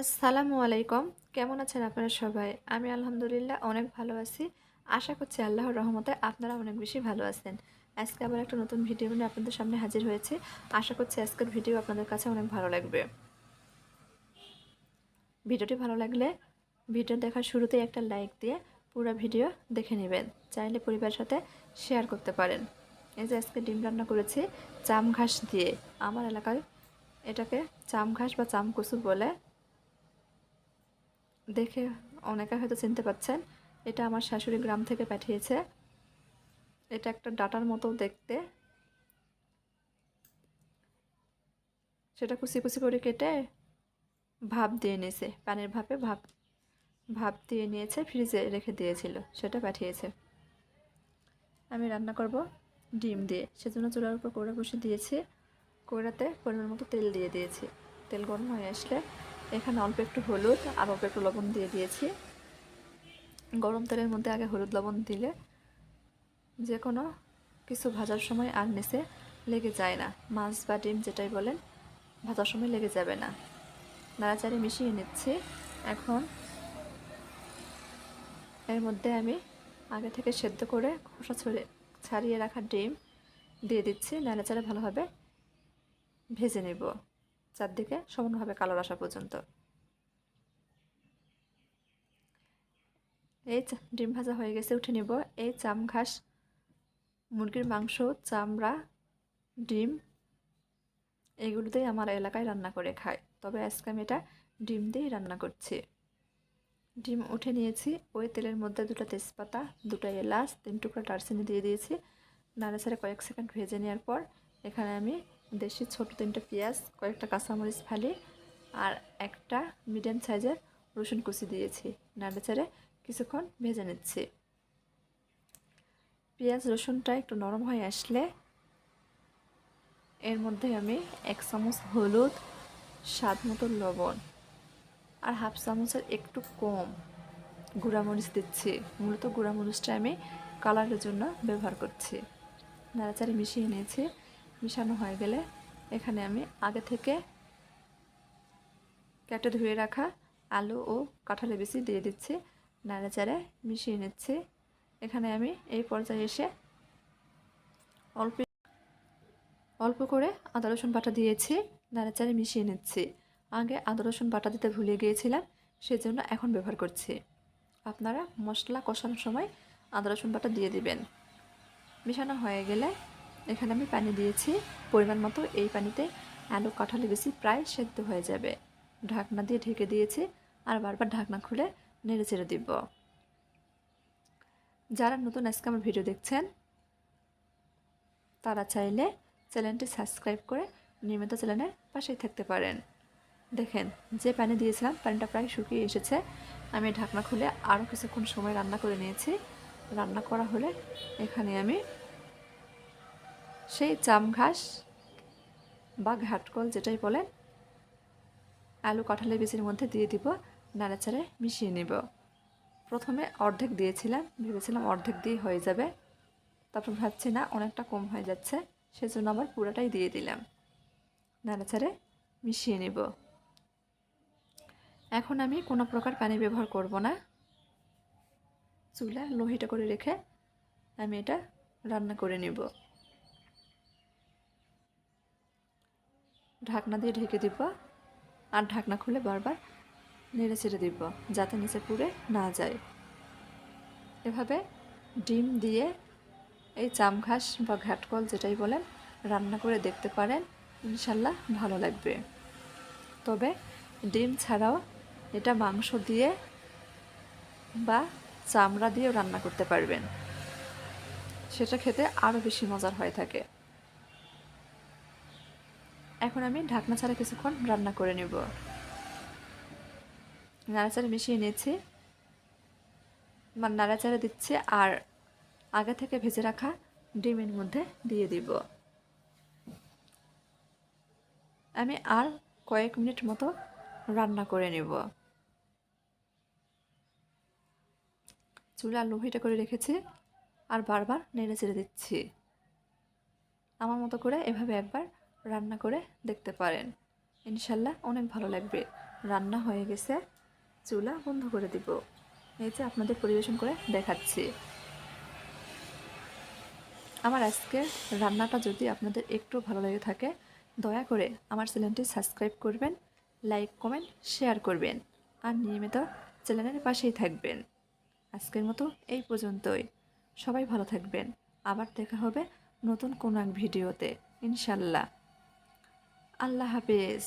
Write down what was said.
আসসালামু আলাইকুম। কেমন আছেন আপনারা সবাই? আমি আলহামদুলিল্লাহ অনেক ভালো আছি। আশা করছি আল্লাহর রহমতে আপনারা অনেক বেশি ভালো আছেন। আজকে আবার একটা নতুন ভিডিও নিয়ে আপনাদের সামনে হাজির হয়েছে। আশা করছি আজকের ভিডিও আপনাদের কাছে অনেক ভালো লাগবে। ভিডিওটি ভালো লাগলে ভিডিও দেখার শুরুতেই একটা লাইক দিয়ে পুরো ভিডিও দেখে নেবেন। চাইলে পরিবারের সাথে শেয়ার করতে পারেন। এই যে আজকে ডিম রান্না করেছি, চাম ঘাস দিয়ে। আমার এলাকায় এটাকে চাম ঘাস বা চাম কচু বলে। দেখে অনেকে হয়তো চিনতে পাচ্ছেন। এটা আমার শাশুড়ি গ্রাম থেকে পাঠিয়েছে। এটা একটা ডাটার মতো দেখতে। সেটা কুচি কুচি করে কেটে ভাপ দিয়ে নিয়েছে। পানির ভাপে ভাপ ভাপ দিয়ে নিয়েছে, ফ্রিজে রেখে দিয়েছিল। সেটা পাঠিয়েছে। আমি রান্না করব ডিম দিয়ে। সেজন্য চুলার উপর কড়া বসে দিয়েছি। কড়াতে পরিমাণ মতো তেল দিয়ে দিয়েছি। তেল গরম হয়ে আসলে এখানে অল্প একটু হলুদ আর অল্প একটু লবণ দিয়ে দিয়েছি। গরম তেলের মধ্যে আগে হলুদ লবণ দিলে যে কোনো কিছু ভাজার সময় আর নিচে লেগে যায় না। মাছ বা ডিম যেটাই বলেন, ভাজার সময় লেগে যাবে না। নাড়াচাড়ি মিশিয়ে নিচ্ছি। এখন এর মধ্যে আমি আগে থেকে সেদ্ধ করে খোসা ছড়ে ছাড়িয়ে রাখা ডিম দিয়ে দিচ্ছি। নাড়াচাড়ে ভালোভাবে ভেজে নেব। চারদিকে সমানভাবে কালার আসা পর্যন্ত। এই ডিম ভাজা হয়ে গেছে, উঠে নিব। এই চাম ঘাস, মুরগির মাংস, চামড়া, ডিম, এগুলোতেই আমার এলাকায় রান্না করে খায়। তবে আজকে আমি এটা ডিম দিয়েই রান্না করছি। ডিম উঠে নিয়েছি, ওই তেলের মধ্যে দুটো তেজপাতা, দুটো এলাচ, তিন টুকরা টারচিনি দিয়ে দিয়েছি। নাড়ে ছাড়ে কয়েক সেকেন্ড ভেজে নেওয়ার পর এখানে আমি দেশি ছোট তিনটে পেঁয়াজ, কয়েকটা কাঁচামরিচ ফালি আর একটা মিডিয়াম সাইজের রসুন কুচি দিয়েছি। নাড়ে চেড়ে কিছুক্ষণ ভেজে নিচ্ছি। পেঁয়াজ, রসুনটা একটু নরম হয়ে আসলে এর মধ্যে আমি এক চামচ হলুদ, স্বাদ মতো লবণ আর হাফ চামচের একটু কম গুঁড়ামরিচ দিচ্ছি। মূলত গুঁড়ামরিচটা আমি কালারের জন্য ব্যবহার করছি। নাড়াচাড়ি মিশিয়ে নিয়েছি। মিশানো হয়ে গেলে এখানে আমি আগে থেকে কেটে ধুয়ে রাখা আলু ও কাঁঠালে বেশি দিয়ে দিচ্ছি। নাড়াচাড়ে মিশিয়ে নিচ্ছি। এখানে আমি এই পর্যায়ে এসে অল্প অল্প করে আদা, রসুন বাটা দিয়েছি। নাড়াচাড়ে মিশিয়ে নিচ্ছি। আগে আদা, রসুন বাটা দিতে ভুলে গিয়েছিলাম, সেজন্য এখন ব্যবহার করছি। আপনারা মশলা কষানোর সময় আদা, রসুন বাটা দিয়ে দিবেন। মিশানো হয়ে গেলে এখানে আমি পানি দিয়েছি। পরিমাণ মতো এই পানিতে আলু কাঁঠালি বেশি প্রায় সেদ্ধ হয়ে যাবে। ঢাকনা দিয়ে ঢেকে দিয়েছি আর বারবার ঢাকনা খুলে নেড়ে চেড়ে দিব। যারা নতুন আজকে আমার ভিডিও দেখছেন, তারা চাইলে চ্যানেলটি সাবস্ক্রাইব করে নিয়মিত চ্যানেলের পাশেই থাকতে পারেন। দেখেন, যে পানি দিয়েছিলাম, পানিটা প্রায় শুকিয়ে এসেছে। আমি ঢাকনা খুলে আরও কিছুক্ষণ সময় রান্না করে নিয়েছি। রান্না করা হলে এখানে আমি সেই চাম ঘাস বা ঘাটকল যেটাই বলেন, আলু কাঁঠালের বীজের মধ্যে দিয়ে দিব, নাড়াচাড়ে মিশিয়ে নেব। প্রথমে অর্ধেক দিয়েছিলাম, ভেবেছিলাম অর্ধেক দিয়ে হয়ে যাবে। তারপর ভাবছি, না, অনেকটা কম হয়ে যাচ্ছে। সেজন্য আবার পুরোটাই দিয়ে দিলাম। নাড়াচাড়ে মিশিয়ে নেব। এখন আমি কোনো প্রকার পানি ব্যবহার করব না। চুলা লোহিটা করে রেখে আমি এটা রান্না করে নেব। ঢাকনা দিয়ে ঢেকে দিব। আর ঢাকনা খুলে বারবার নেড়ে চেড়ে দিব, যাতে নিচে পুড়ে না যায়। এভাবে ডিম দিয়ে এই চাম ঘাস বা ঘাটকল যেটাই বলেন, রান্না করে দেখতে পারেন, ইনশাল্লাহ ভালো লাগবে। তবে ডিম ছাড়াও এটা মাংস দিয়ে বা চামড়া দিয়েও রান্না করতে পারবেন। সেটা খেতে আরও বেশি মজার হয়ে থাকে। এখন আমি ঢাকনা ছাড়া কিছুক্ষণ রান্না করে নেব। নাড়াচাড়া মিশিয়ে নিয়েছি। নাড়াচাড়া দিচ্ছি আর আগে থেকে ভেজে রাখা ডিমের মধ্যে দিয়ে দিব। আমি আর কয়েক মিনিট মতো রান্না করে নেব। চুলা লোহিটা করে রেখেছি আর বারবার নেড়ে চেড়ে দিচ্ছি। আমার মতো করে এভাবে একবার রান্না করে দেখতে পারেন। ইনশাল্লাহ অনেক ভালো লাগবে। রান্না হয়ে গেছে। চুলা বন্ধ করে দিব। এই যে আপনাদের পরিবেশন করে দেখাচ্ছি। আমার আজকে রান্নাটা যদি আপনাদের একটু ভালো লেগে থাকে, দয়া করে আমার চ্যানেলটি সাবস্ক্রাইব করবেন, লাইক, কমেন্ট, শেয়ার করবেন আর নিয়মিত চ্যানেলের পাশেই থাকবেন। আজকের মতো এই পর্যন্তই। সবাই ভালো থাকবেন। আবার দেখা হবে নতুন কোনো এক ভিডিওতে। ইনশাল্লাহ। আল্লাহ হাফেজ